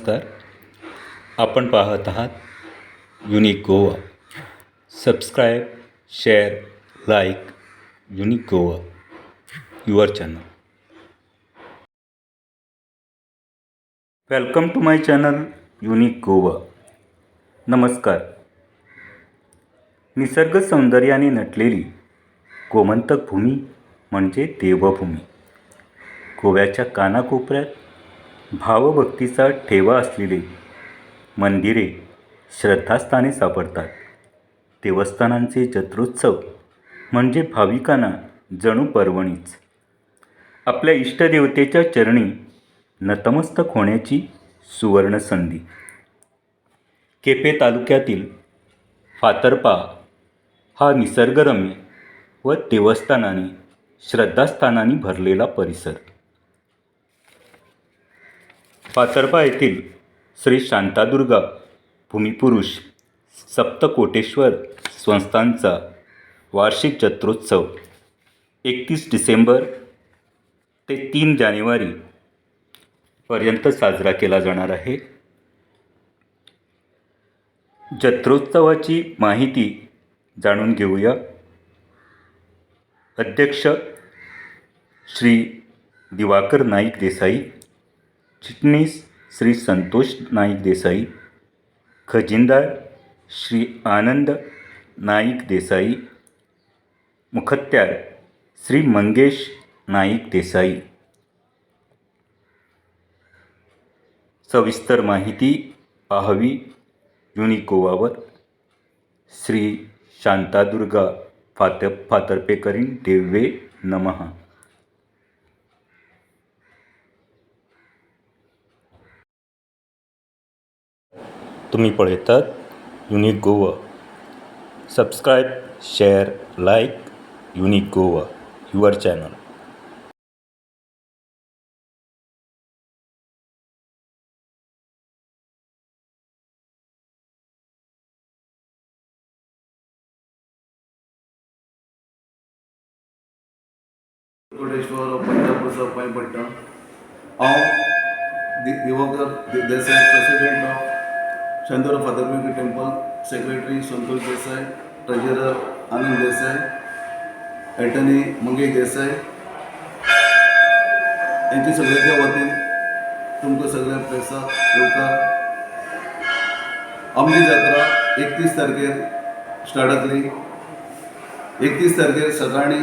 नमस्कार. आपण पाहत आहात Unique Goa subscribe share like Unique Goa your channel welcome to my channel Unique Goa नमस्कार निसर्ग सौंदर्याने नटलेली गोमंतक भूमी म्हणजे देवभूमी. गोव्याच्या कानाकोपऱ्यात भावभक्तीचा ठेवा असलेले मंदिरे श्रद्धास्थाने सापडतात. देवस्थानांचे जत्रोत्सव म्हणजे भाविकांना जणू पर्वणीच. आपल्या इष्टदेवतेच्या चरणी नतमस्तक होण्याची सुवर्णसंधी. केपे तालुक्यातील फातर्पा हा निसर्गरम्य व देवस्थानाने श्रद्धास्थानांनी भरलेला परिसर. पाचरपा येथील श्री शांतादुर्गा भूमिपुरुष सप्तकोटेश्वर संस्थांचा वार्षिक जत्रोत्सव एकतीस डिसेंबर ते तीन जानेवारी पर्यंत साजरा केला जाणार आहे. जत्रोत्सवाची माहिती जाणून घेऊया. अध्यक्ष श्री दिवाकर नाईक देसाई चिटणीस श्री संतोष नाईक देसाई, खजिनदार श्री आनंद नाईक देसाई, मुखत्यार श्री मंगेश नाईक देसाई. सविस्तर माहिती पाहावी युनिक गोवावर श्री शांतादुर्गा फात फातर्पेकरीण देवे नमः. तुम्ही पळयतात Unique Goa subscribe share like Unique Goa your channel Koteshwar पंजाबचा पांय पडटा हांव दि Desai president of Shantaram फादरपेटी temple secretary Santosh Desai treasurer Anand Desai attorney Mangesh Desai यांच्या सगळ्यांच्या वतीन तुमकां सगळ्या प्रेसाक येवकार आमची जात्रा एकतीस तारखेर स्टार्ट जातली एकतीस तारखेर सकाळी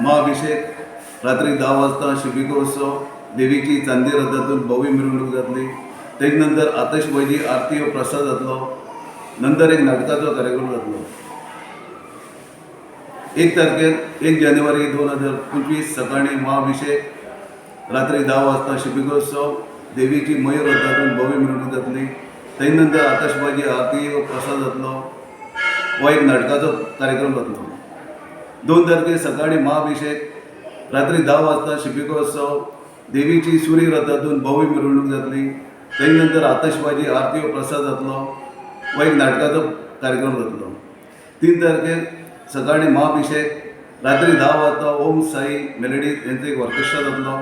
महाअभिषेक रात्री धा वाजता शिबिकोत्सव देवीची चांदी रथातून भव्य मिरवणूक जातली. तेज नंतर आतशबाजी आरती व प्रसाद जातलो नंतर एक नाटकाचो कार्यक्रम जातलो एक तारखेर एक जानेवारी दोन हजार पंचवीस सकाळी महाभिषेक रात्री धा वाजता शिबिकोत्सव देवीची मयूर रथातून भव्य मिरवणूक जातली. तेज नंतर आतशबाजी आरती व प्रसाद जातलो हो एक नाटकाचो कार्यक्रम जातलो दोन तारखेर सकाळी महाभिषेक रात्री धा वाजता शिबिकोत्सव देवीची सूर्य रथातून भव्य मिरवणूक जातली. त्यानंतर आतषबाजी आरती व प्रसाद जातलो व एक नाटकाचो कार्यक्रम जातलो तीन तारखेर सकाळी महाभिषेक रात्री दहा वाजता ओम साई मेलडी यांचो एक ऑर्केस्ट्रा जातलो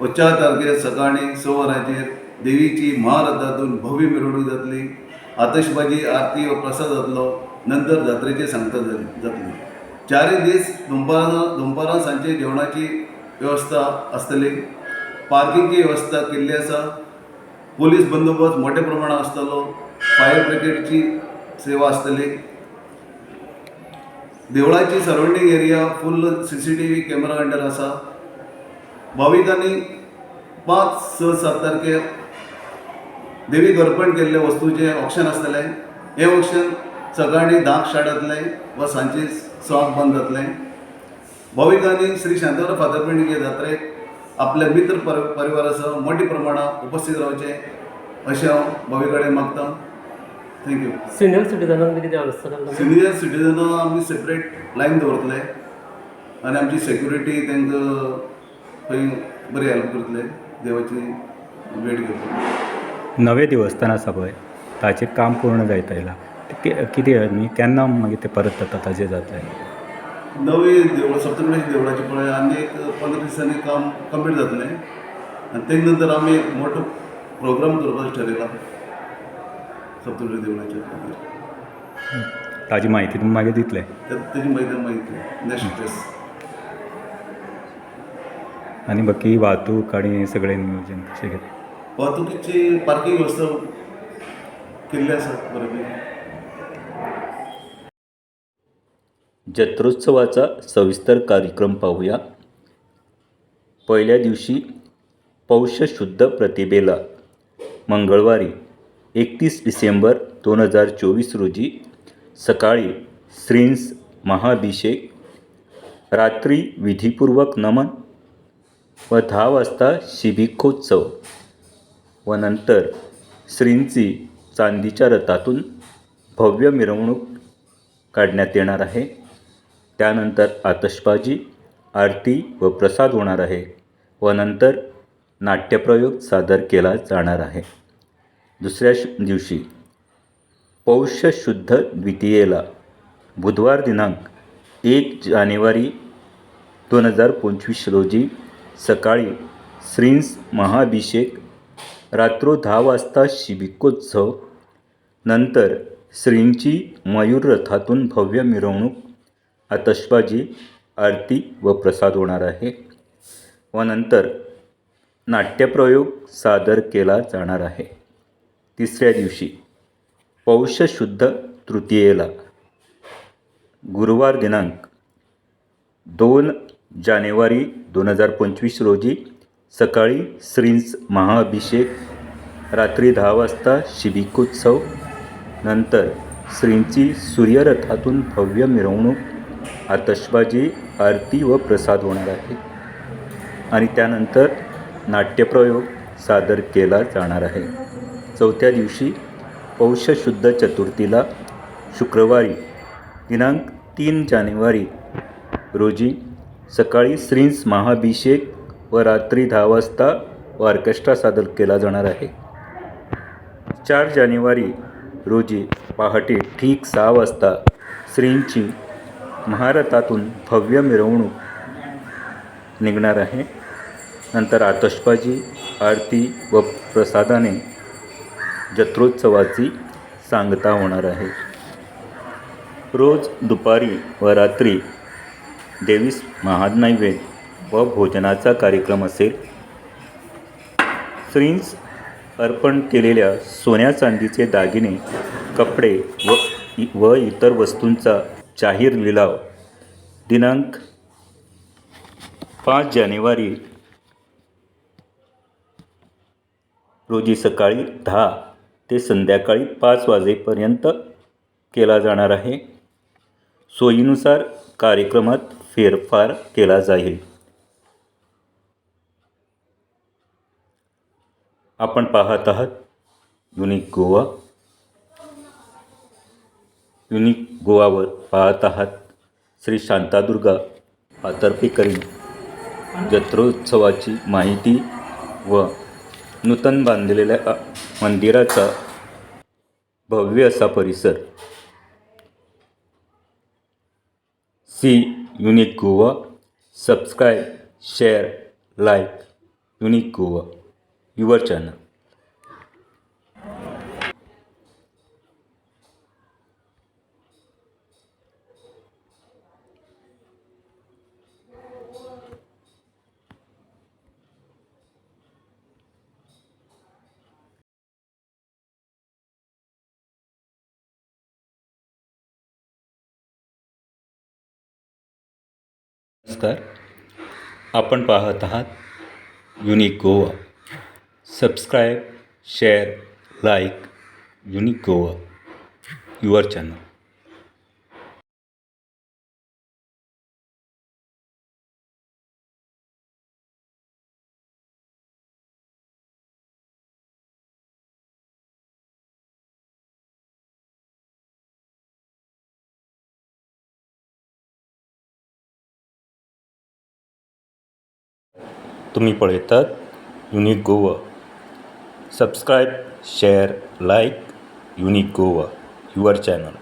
व चार तारखेर सकाळी स वरांचेर देवीची महारथातून भव्य मिरवणूक जातली आतषबाजी आरती व प्रसाद जातलो नंतर जात्रेची सांगता जातली. चारय दीस दनपारां दनपारां सांजचे जेवणाची वेवस्था आसतली पार्किंगची वेवस्था केल्ली आसा पोलीस बंदोबस्त मोठ्या प्रमाणात आसतलो फायर ब्रिगेडची सेवा आसतली देवळाची surrounding area full C C T V camera under आसा भाविकांनी पांच स सात तारखेर देवी अर्पण केल्ले वस्तूचे ऑप्शन आसतलें हें ऑप्शन सकाळी धांक स्टार्ट जातलें व सांचे सवाक बंद जातलें भाविकांनी श्री शांताराम फादरपेंडीचे जात्रेक आपल्या मित्र पर परिवारासह मोठ्या प्रमाणात उपस्थित रावचे अशें हांव भावी कडेन मागतां थँक्यू सिनियर सिटीजनांक कितें केला सिनियर सिटीजनां आमी सेपरेट लायन दवरतले आनी आमची सेक्युरिटी तांकां खंय बरी हेल्प करतले. देवाची वेट घेतली. नवे देवस्थान आसा पळय ताचें काम पूर्ण जायत आयलां कितें न्ही केन्ना मागीर तें परत जाता ताजें जातलें नवी देवळां सप्तगणेश देवळाची पळय आनी एक पंदरा दिसांनी काम कंप्लीट जातलें आनी तेज नंतर आमी एक मोठो प्रोग्राम करपाचो ठरयला सप्तशृंगी देवळाच्या खातीर ताजी माहिती तुमी मागीर दितले तेजी माहिती माहिती नेक्स्ट प्रेस आनी बाकी वाहतूक आनी सगळें नियोजन कशें घेता वाहतुकीची पार्किंग वेवस्था केल्ली आसा बऱ्यापैकी जत्रोत्सवाचा सविस्तर कार्यक्रम पाहूया. पहिल्या दिवशी पौष शुद्ध प्रतिभेला मंगळवारी एकतीस डिसेंबर दोन हजार चोवीस रोजी सकाळी श्रींस महाभिषेक रात्री विधीपूर्वक नमन व दहा वाजता शिबिकोत्सव व नंतर श्रींची चांदीच्या रथातून भव्य मिरवणूक काढण्यात येणार आहे. त्यानंतर आतषबाजी आरती व प्रसाद होणार आहे व नंतर नाट्यप्रयोग सादर केला जाणार आहे. दुसऱ्या दिवशी पौष शुद्ध द्वितीयेला बुधवार दिनांक एक जानेवारी दोन हजार पंचवीस रोजी सकाळी श्रींस महाभिषेक रात्रो दहा वाजता शिबिकोत्सव नंतर श्रींची मयूर रथातून भव्य मिरवणूक आतषबाजी आरती व प्रसाद होणार आहे व नंतर नाट्यप्रयोग सादर केला जाणार आहे. तिसऱ्या दिवशी पौष शुद्ध तृतीयेला गुरुवार दिनांक दोन जानेवारी दोन हजार पंचवीस रोजी सकाळी श्रींस महाअभिषेक रात्री दहा वाजता शिबिकोत्सव नंतर श्रींची सूर्यरथातून भव्य मिरवणूक आतषबाजी आरती व प्रसाद होणार आहे. आणि त्यानंतर नाट्यप्रयोग सादर केला जाणार आहे. चौथ्या दिवशी पौषशुद्ध चतुर्थीला शुक्रवारी दिनांक तीन जानेवारी रोजी सकाळी श्रींस महाभिषेक व रात्री दहा वाजता ऑर्केस्ट्रा सादर केला जाणार आहे. चार जानेवारी रोजी पहाटे ठीक सहा वाजता श्रींची महारथातून भव्य मिरवणूक निघणार आहे. नंतर आतषबाजी आरती व प्रसादाने जत्रोत्सवाची सांगता होणार आहे. रोज दुपारी व रात्री देवीस महानैवेद्य व भोजनाचा कार्यक्रम असेल. श्रींस अर्पण केलेल्या सोन्या चांदीचे दागिने कपडे व इ- व इतर वस्तूंचा जाहीर लिलाव. दिनांक पाच जानेवारी रोजी सकाळी दहा ते संध्याकाळी पाच वाजेपर्यंत केला जाणार आहे. सोयीनुसार कार्यक्रमात फेरफार केला जाईल. आपण पाहत आहात युनिक गोवा. युनिक गोवावर पाहत आहात. श्री शांतादुर्गा पातर्पेकरी जत्रोत्सवाची माहिती व नूतन बांधलेल्या मंदिराचा भव्य असा परिसर. See Unique Goa. Subscribe share like Unique Goa. Your channel. नमस्कार. आपण पाहत आहात Unique Goa subscribe share like Unique Goa your channel तुम्ही पळयतात Unique Goa. Subscribe share like Unique Goa your channel